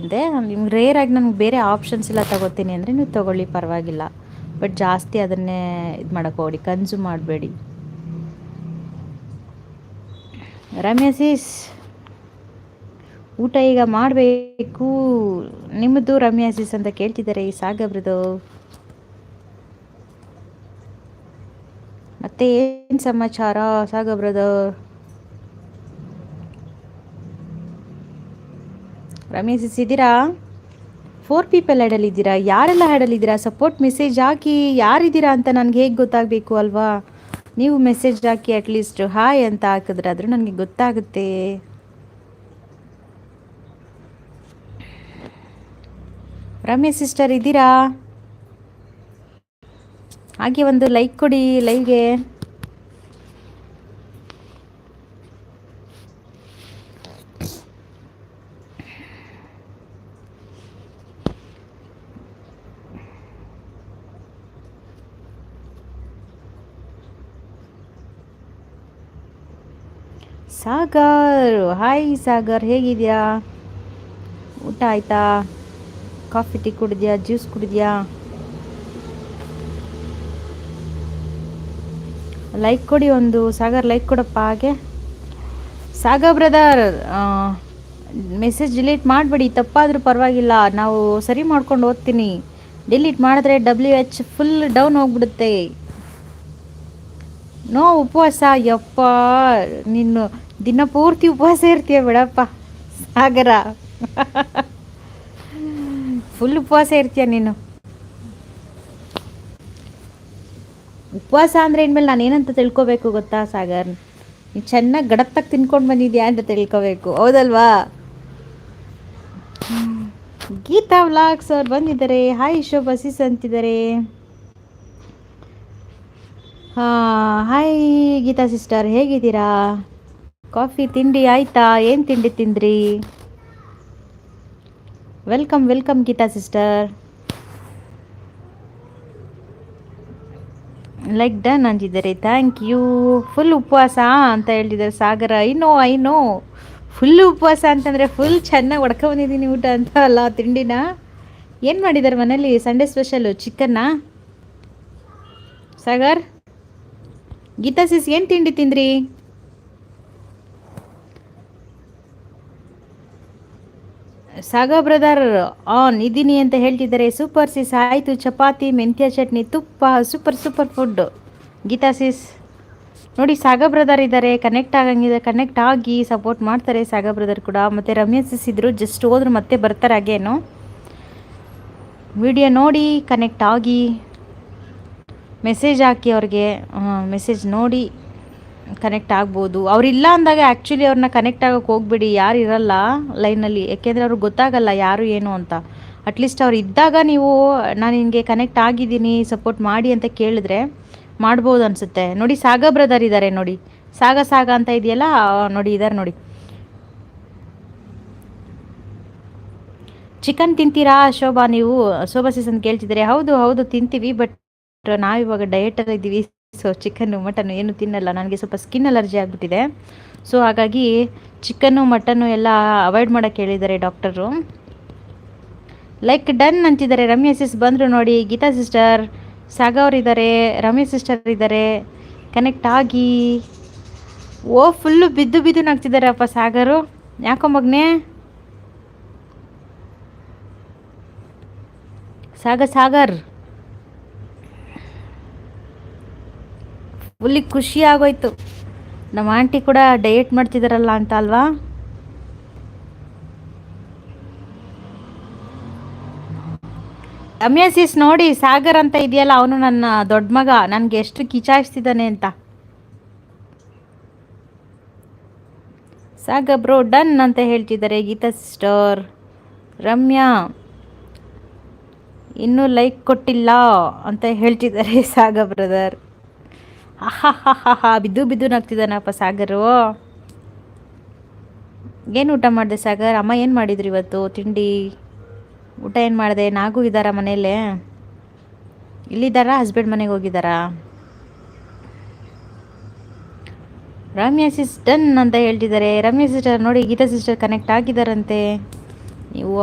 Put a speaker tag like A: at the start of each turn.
A: ಅಂದೆ ನಿಮ್ಗೆ ರೇರಾಗಿ ನನಗೆ ಬೇರೆ ಆಪ್ಷನ್ಸ್ ಎಲ್ಲ ತಗೋತೀನಿ ಅಂದರೆ ನೀವು ತೊಗೊಳ್ಳಿ, ಪರವಾಗಿಲ್ಲ. ಬಟ್ ಜಾಸ್ತಿ ಅದನ್ನೇ ಇದು ಮಾಡೋಕ್ಕೆ ಹೋಗಿ ಕನ್ಸ್ಯೂಮ್ ಮಾಡಬೇಡಿ. ರಮ್ಯಾಸೀಸ್ ಊಟ ಈಗ ಮಾಡಬೇಕು. ನಿಮ್ಮದು ರಮ್ಯಾಸೀಸ್ ಅಂತ ಕೇಳ್ತಿದ್ದಾರೆ, ಈ ಸಾಗಬ್ರದು ಮತ್ತೆ ಏನು ಸಮಾಚಾರ ಸಾಗಬ್ರದರ್ ರಮೇಶ್ ಇದ್ದೀರಾ ಫೋರ್ ಪೀಪಲ್ ಇದ್ದೀರಾ ಯಾರೆಲ್ಲ ಇದ್ದೀರಾ ಸಪೋರ್ಟ್ ಮೆಸೇಜ್ ಹಾಕಿ ಯಾರಿದ್ದೀರಾ ಅಂತ ನನಗೆ ಹೇಗೆ ಗೊತ್ತಾಗಬೇಕು ಅಲ್ವಾ? ನೀವು ಮೆಸೇಜ್ ಹಾಕಿ ಅಟ್ಲೀಸ್ಟ್ ಹಾಯ್ ಅಂತ ಹಾಕಿದ್ರೆ ಆದರೂ ನನಗೆ ಗೊತ್ತಾಗುತ್ತೆ. ರಮೇಶ್ ಸಿಸ್ಟರ್ ಇದ್ದೀರಾ? ಹಾಗೆ ಒಂದು ಲೈಕ್ ಕೊಡಿ ಲೈವ್ಗೆ ಸಾಗರ್ ಹಾಯ್ ಸಾಗರ್, ಹೇಗಿದೆಯಾ? ಊಟ ಆಯ್ತಾ? ಕಾಫಿ, ಟೀ ಕುಡಿದ್ಯಾ? ಜ್ಯೂಸ್ ಕುಡಿದ್ಯಾ? ಲೈಕ್ ಕೊಡಿ ಒಂದು, ಸಾಗರ್ ಲೈಕ್ ಕೊಡಪ್ಪ ಹಾಗೆ. ಸಾಗರ್ ಬ್ರದರ್ ಮೆಸೇಜ್ ಡಿಲೀಟ್ ಮಾಡಬೇಡಿ, ತಪ್ಪಾದರೂ ಪರವಾಗಿಲ್ಲ, ನಾವು ಸರಿ ಮಾಡ್ಕೊಂಡು ಓದ್ತೀನಿ ಡಿಲೀಟ್ ಮಾಡಿದ್ರೆ ಡಬ್ಲ್ಯೂ ಫುಲ್ ಡೌನ್ ಹೋಗ್ಬಿಡುತ್ತೆ. ನೋ ಉಪವಾಸ, ಯಪ್ಪ ನೀನು ದಿನ ಪೂರ್ತಿ ಉಪವಾಸ ಇರ್ತೀಯ ಬಿಡಪ್ಪ, ಸಾಗರ. ಫುಲ್ ಉಪವಾಸ ಇರ್ತೀಯ ನೀನು. ಉಪವಾಸ ಅಂದರೆ ಇನ್ಮೇಲೆ ನಾನು ಏನಂತ ತಿಳ್ಕೊಬೇಕು ಗೊತ್ತಾ, ಸಾಗರ್? ನೀನು ಚೆನ್ನಾಗಿ ಗಡತ್ತಾಗಿ ತಿನ್ಕೊಂಡು ಬಂದಿದ್ಯಾ ಅಂತ ತಿಳ್ಕೊಬೇಕು, ಹೌದಲ್ವಾ? ಗೀತಾ ವ್ಲಾಗ್ಸ್ ಅವ್ರು ಬಂದಿದ್ದಾರೆ. ಹಾಯ್ ಶೋಭಸಿಸ್ ಅಂತಿದ್ದಾರೆ. ಹಾಂ ಹಾಯ್ ಗೀತಾ ಸಿಸ್ಟರ್ ಹೇಗಿದ್ದೀರಾ? ಕಾಫಿ ತಿಂಡಿ ಆಯ್ತಾ? ಏನು ತಿಂಡಿ ತಿಂದ್ರಿ? Welcome welcome Geetha sister like done ಅಂತಿದ್ದಾರೆ ಥ್ಯಾಂಕ್ ಯು ಫುಲ್ ಉಪವಾಸ ಅಂತ ಹೇಳ್ತಿದ್ದಾರೆ ಸಾಗರ. ಐನೋ ಐನೋ ಫುಲ್ ಉಪವಾಸ ಅಂತಂದರೆ ಫುಲ್ ಚೆನ್ನಾಗಿ ಬಂದಿದ್ದೀನಿ ಊಟ ಅಂತ ಅಲ್ಲ, ತಿಂಡಿನ. ಏನು ಮಾಡಿದ್ದಾರೆ ಮನೇಲಿ? ಸಂಡೇ ಸ್ಪೆಷಲು ಚಿಕನ್ನ ಸಾಗರ್? ಗೀತಾ ಸಿಸ್ ಏನು ತಿಂಡಿ ತಿಂದ್ರಿ? ಸಾಗ ಬ್ರದರ್ ಆನ್, ಇದ್ದೀನಿ ಅಂತ ಹೇಳ್ತಿದ್ದಾರೆ. ಸೂಪರ್ ಸಿಸ್ ಆಯಿತು. ಚಪಾತಿ, ಮೆಂತ್ಯ ಚಟ್ನಿ, ತುಪ್ಪ, super super food. Geetha sis ನೋಡಿ ಸಾಗ ಬ್ರದರ್ ಇದ್ದಾರೆ. ಕನೆಕ್ಟ್ ಆಗಂಗಿದೆ. ಕನೆಕ್ಟ್ ಆಗಿ ಸಪೋರ್ಟ್ ಮಾಡ್ತಾರೆ ಸಾಗ ಬ್ರದರ್ ಕೂಡ. ಮತ್ತು ರಮ್ಯಾ ಸಿಸ್ ಇದ್ದರು ಜಸ್ಟ್ ಹೋದ್ರು ಮತ್ತೆ ಬರ್ತಾರೆ ಹಾಗೇನು. ವಿಡಿಯೋ ನೋಡಿ ಕನೆಕ್ಟ್ ಆಗಿ. ಮೆಸೇಜ್ ಹಾಕಿ ಅವ್ರಿಗೆ ಮೆಸೇಜ್ ನೋಡಿ ಕನೆಕ್ಟ್ ಆಗ್ಬೋದು. ಅವರಿಲ್ಲ ಅಂದಾಗ ಆ್ಯಕ್ಚುಲಿ ಅವ್ರನ್ನ ಕನೆಕ್ಟ್ ಆಗೋಕ್ಕೆ ಹೋಗ್ಬಿಡಿ, ಯಾರು ಇರಲ್ಲ ಲೈನಲ್ಲಿ ಯಾಕೆಂದರೆ ಅವ್ರಿಗೆ ಗೊತ್ತಾಗಲ್ಲ ಯಾರು ಏನು ಅಂತ. ಅಟ್ಲೀಸ್ಟ್ ಅವ್ರು ಇದ್ದಾಗ ನೀವು, ನಾನು ನಿಮಗೆ ಕನೆಕ್ಟ್ ಆಗಿದ್ದೀನಿ ಸಪೋರ್ಟ್ ಮಾಡಿ ಅಂತ ಕೇಳಿದ್ರೆ ಮಾಡ್ಬೋದು ಅನಿಸುತ್ತೆ. ನೋಡಿ, ಸಾಗ ಬ್ರದರ್ ಇದ್ದಾರೆ ನೋಡಿ. ಸಾಗ ಸಾಗ ಅಂತ ಇದೆಯಲ್ಲ ನೋಡಿ ಇದ್ದಾರೆ ನೋಡಿ. ಚಿಕನ್ ತಿಂತೀರಾ ಶೋಭಾ ನೀವು? ಶೋಭಾ ಸೀಸನ್ ಕೇಳ್ತಿದ್ರೆ ಹೌದು ಹೌದು, ತಿಂತೀವಿ ಬಟ್ ನಾವಿವಾಗ ಡಯೆಟಲ್ಲಿ ಇದ್ದೀವಿ. ಸೊ ಚಿಕನ್ನು ಮಟನ್ನು ಏನು ತಿನ್ನಲ್ಲ. ನನಗೆ ಸ್ವಲ್ಪ ಸ್ಕಿನ್ ಅಲರ್ಜಿ ಆಗಿಬಿಟ್ಟಿದೆ. ಸೊ ಹಾಗಾಗಿ ಚಿಕನ್ನು ಮಟನ್ನು ಎಲ್ಲ ಅವಾಯ್ಡ್ ಮಾಡೋಕ್ಕೆ ಹೇಳಿದ್ದಾರೆ ಡಾಕ್ಟರು. ಲೈಕ್ ಡನ್ ಅಂತಿದ್ದಾರೆ. ರಮ್ಯಾ ಸಿಸ್ ಬಂದರು ನೋಡಿ. ಗೀತಾ ಸಿಸ್ಟರ್ ಸಾಗವ್ರು ಇದ್ದಾರೆ ರಮ್ಯಾ ಸಿಸ್ಟರ್ ಇದ್ದಾರೆ ಕನೆಕ್ಟ್ ಆಗಿ. ಓ ಫುಲ್ಲು ಬಿದ್ದು ಬಿದ್ದು ನಾಗ್ತಿದ್ದಾರೆ ಅಪ್ಪ ಸಾಗರು. ಯಾಕೋ ಮಗನೇ? ಸಾಗ, ಸಾಗರ್. ಫುಲ್ಲಿ ಖುಷಿ ಆಗೋಯ್ತು. ನಮ್ಮ ಆಂಟಿ ಕೂಡ ಡಯಟ್ ಮಾಡ್ತಿದ್ದಾರಲ್ಲ ಅಂತ ಅಲ್ವಾ? ಅಮ್ಯಾಸಿಸ್ ನೋಡಿ, ಸಾಗರ್ ಅಂತ ಇದೆಯಲ್ಲ, ಅವನು ನನ್ನ ದೊಡ್ಡ ಮಗ. ನನಗೆ ಎಷ್ಟು ಕಿಚಾಯಿಸ್ತಿದ್ದಾನೆ ಅಂತ. ಸಾಗರ್ ಬ್ರೋ, ಡನ್ ಅಂತ ಹೇಳ್ತಿದ್ದಾರೆ, ಗೀತಾ ಸಿಸ್ಟರ್. ರಮ್ಯಾ, ಇನ್ನೂ ಲೈಕ್ ಕೊಟ್ಟಿಲ್ಲ ಅಂತ ಹೇಳ್ತಿದ್ದಾರೆ ಸಾಗರ್ ಬ್ರದರ್. ಹಾ ಬಿದ್ದು ಬಿದ್ದು ನಗ್ತಿದ್ದಾನಪ್ಪ ಸಾಗರು. ಏನು ಊಟ ಮಾಡಿದೆ ಸಾಗರ್? ಅಮ್ಮ ಏನು ಮಾಡಿದ್ರು ಇವತ್ತು? ತಿಂಡಿ? ಊಟ ಏನು ಮಾಡಿದೆ? ನಾಗೂ ಇದ್ದಾರಾ ಮನೆಯಲ್ಲೇ ಇಲ್ಲಿದ್ದಾರಾ? ಹಸ್ಬೆಂಡ್ ಮನೆಗೆ ಹೋಗಿದ್ದಾರಾ? ರಮ್ಯಾ ಸಿಸ್ಟನ್ ಅಂತ ಹೇಳ್ತಿದ್ದಾರೆ. ರಮ್ಯಾ ಸಿಸ್ಟರ್ ನೋಡಿ ಗೀತಾ ಸಿಸ್ಟರ್ ಕನೆಕ್ಟ್ ಆಗಿದ್ದಾರಂತೆ. ನೀವು